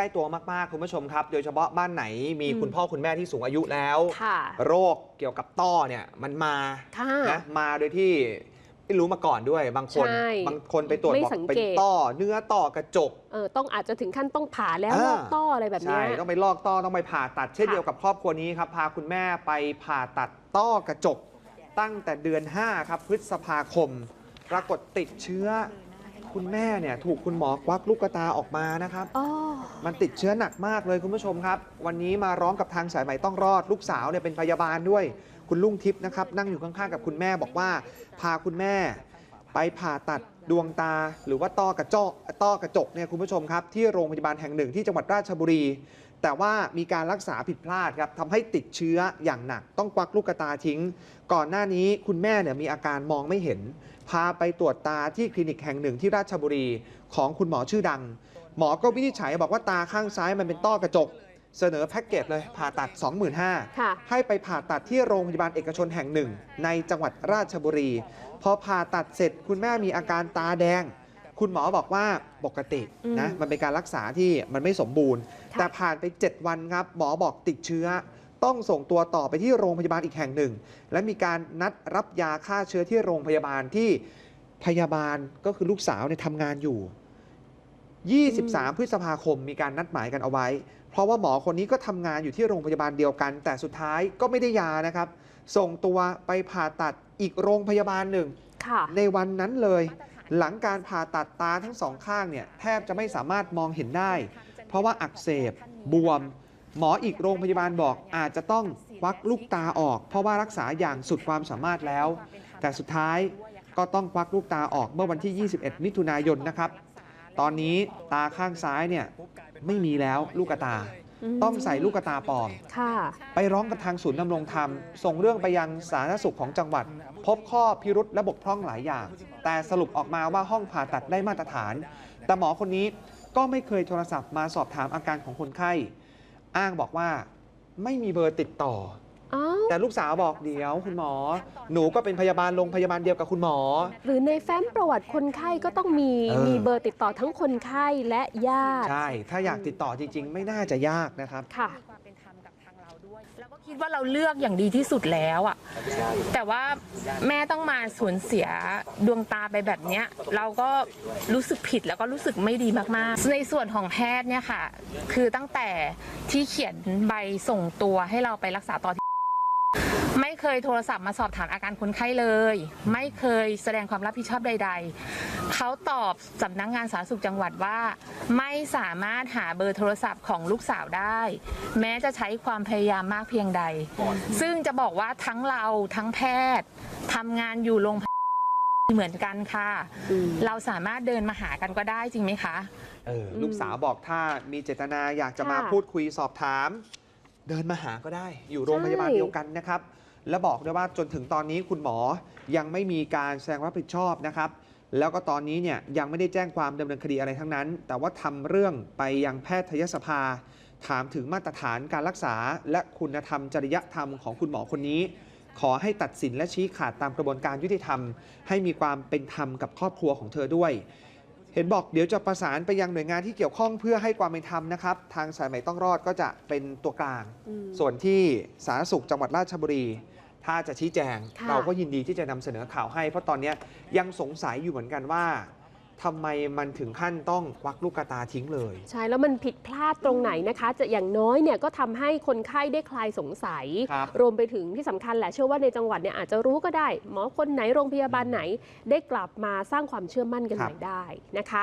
ใกล้ตัวมาก ๆ คุณผู้ชมครับ โดยเฉพาะบ้านไหนมีอืมคุณพ่อคุณแม่ที่สูงอายุแล้วค่ะโรคเกี่ยวกับต้อเนี่ยมันมาค่ะนะมาโดยที่ไม่รู้มาก่อนด้วยบางคนใช่บางคนไปตรวจไม่บอกสังเป็นเกตต้อเนื้อต้อกระจกเออต้องอาจจะถึงขั้นต้องผ่าแล้วอ่าลอกต้ออะไรแบบเนี้ใช่ยต้องไปลอกต้อต้องไปผ่าตัด เช่นค่ะเดียวกับครอบครัวนี้ครับพาคุณแม่ไปผ่าตัดต้อกระจก ตั้งแต่เดือน 5 ครับพฤษภาคม ปรากฏติดเชื้อ คุณแม่เนี่ยถูกคุณหมอควักลูกตาออกมานะครับอ๋อ มันติดเชื้อหนักมากเลยคุณผู้ชมครับ วันนี้มาร้องกับทางสายไหม่ต้องรอด ลูกสาวเนี่ยเป็นพยาบาลด้วย คุณลุงทิพย์นะครับ นั่งอยู่ข้างๆกับคุณแม่บอกว่า พาคุณแม่ ไปผ่าตัดดวงตา หรือว่าต้อกระจกต้อกระจกเนี่ยคุณผู้ชมครับ ที่โรงพยาบาลแห่งหนึ่งที่จังหวัดราชบุรี แต่ว่ามีการรักษาผิดพลาดครับทำให้ติดเชื้ออย่างหนัก ต้องควักลูกตาทิ้ง ก่อนหน้านี้คุณแม่เนี่ยมีอาการมองไม่เห็น พาไปตรวจตาที่คลินิกแห่งหนึ่งที่ราชบุรีของคุณหมอชื่อดัง หมอก็วินิจฉัยบอกว่าตาข้างซ้ายมันเป็นต้อกระจก เสนอแพ็กเกจเลยผ่าตัด 25,000ค่ะให้ไปผ่าตัดที่โรงพยาบาลเอกชนแห่งหนึ่ง ในจังหวัดราชบุรี พอผ่าตัดเสร็จคุณแม่มีอาการตาแดง คุณหมอบอกว่าปกตินะอืมมันเป็นการรักษาที่มันไม่สมบูรณ์ค่ะแต่ผ่านไป 7 วันครับ หมอบอกติดเชื้อต้องส่งตัวต่อไปที่โรงพยาบาลอีกแห่งหนึ่ง และมีการนัดรับยาฆ่าเชื้อที่โรงพยาบาลที่พยาบาลก็คือลูกสาวเนี่ยทำงานอยู่ 23 พฤษภาคมมีการนัดหมายกันเอาไว้ เพราะว่าหมอคนนี้ก็ทำงานอยู่ที่โรงพยาบาลเดียวกัน แต่สุดท้ายก็ไม่ได้ยานะครับ ส่งตัวไปผ่าตัดอีกโรงพยาบาลหนึ่งค่ะในวันนั้นเลย หลังการผ่าตัดตาทั้งสองข้างเนี่ยแทบจะไม่สามารถมองเห็นได้ เพราะว่าอักเสบบวม หมออีกโรงพยาบาลบอกอาจจะต้องควักลูกตาออก เพราะว่ารักษาอย่างสุดความสามารถแล้ว แต่สุดท้ายก็ต้องควักลูกตาออกเมื่อวันที่ 21 มิถุนายนนะครับ ตอนนี้ตาข้างซ้ายเนี่ยไม่มีแล้วลูกตามต้องใส่ลูกตาปลอมค่ะไปร้องกับทางศูนย์ดำรงธรรม ส่งเรื่องไปยังสาธารณสุขของจังหวัด พบข้อพิรุษและบกพร่องหลายอย่าง แต่สรุปออกมาว่าห้องผ่าตัดได้มาตรฐาน แต่หมอคนนี้ก็ไม่เคยโทรศัพท์มาสอบถามอาการของคนไข้ อ้างบอกว่าไม่มีเบอร์ติดต่ออ้าว แต่ลูกสาวบอกเดี๋ยวคุณหมอ หนูก็เป็นพยาบาลโรงพยาบาลเดียวกับคุณหมอ หรือในแฟ้มประวัติคนไข้ก็ต้องมีเออ มีเบอร์ติดต่อทั้งคนไข้และญาติ ใช่ ถ้าอยากติดต่อจริง ๆ ไม่น่าจะยากนะครับ ค่ะ ความเป็นธรรมกับทางเราด้วยเราก็คิดว่าเราเลือกอย่างดีที่สุดแล้วอะแต่ว่าแม่ต้องมาสูญเสียดวงตาไปแบบเนี้ย เราก็รู้สึกผิดแล้วก็รู้สึกไม่ดีมากๆ ในส่วนของแพทย์เนี่ยค่ะ คือตั้งแต่ที่เขียนใบส่งตัวให้เราไปรักษาต่อที่ ไม่เคยโทรศัพท์มาสอบถามอาการคนไข้เลย ไม่เคยแสดงความรับผิดชอบใด ๆ เขาตอบสำนักงานสาธารณสุขจังหวัดว่า ไม่สามารถหาเบอร์โทรศัพท์ของลูกสาวได้ แม้จะใช้ความพยายามมากเพียงใด ซึ่งจะบอกว่าทั้งเราทั้งแพทย์ทำงานอยู่โรงพยาบาลเหมือนกันค่ะอืมเราสามารถเดินมาหากันก็ได้จริงไหมคะ เออลูกสาวบอกถ้ามีเจตนาอยากจะมาค่ะ พูดคุยสอบถาม เดินมาหาก็ได้ อยู่โรงพยาบาลใช่เดียวกันนะครับ และบอกด้วยว่าจนถึงตอนนี้คุณหมอยังไม่มีการแสดงรับผิดชอบนะครับ แล้วก็ตอนนี้เนี่ยยังไม่ได้แจ้งความดำเนินคดีอะไรทั้งนั้น แต่ว่าทำเรื่องไปยังแพทยสภา ถามถึงมาตรฐานการรักษา และคุณธรรมจริยธรรมของคุณหมอคนนี้ ขอให้ตัดสินและชี้ขาดตามกระบวนการยุติธรรม ให้มีความเป็นธรรมกับครอบครัวของเธอด้วยเห็นบอกเดี๋ยวจะประสานไปยังหน่วยงานที่เกี่ยวข้องเพื่อให้ความเป็นธรรมนะครับ ทางสายไหมต้องรอดก็จะเป็นตัวกลางอืมส่วนที่สาธารณสุขจังหวัดราชบุรี ถ้าจะชี้แจง ค่ะ เราก็ยินดีที่จะนำเสนอข่าวให้ เพราะตอนเนี้ยยังสงสัยอยู่เหมือนกันว่าทำไมมันถึงขั้นต้องควักลูกกระตาทิ้งเลย ใช่แล้วมันผิดพลาดตรงไหนนะคะ จะอย่างน้อยเนี่ยก็ทำให้คนไข้ได้คลายสงสัย ครับ รวมไปถึงที่สำคัญแหละเชื่อว่าในจังหวัดเนี่ยอาจจะรู้ก็ได้ หมอคนไหนโรงพยาบาลไหนได้กลับมาสร้างความเชื่อมั่นกันใหม่ได้นะคะ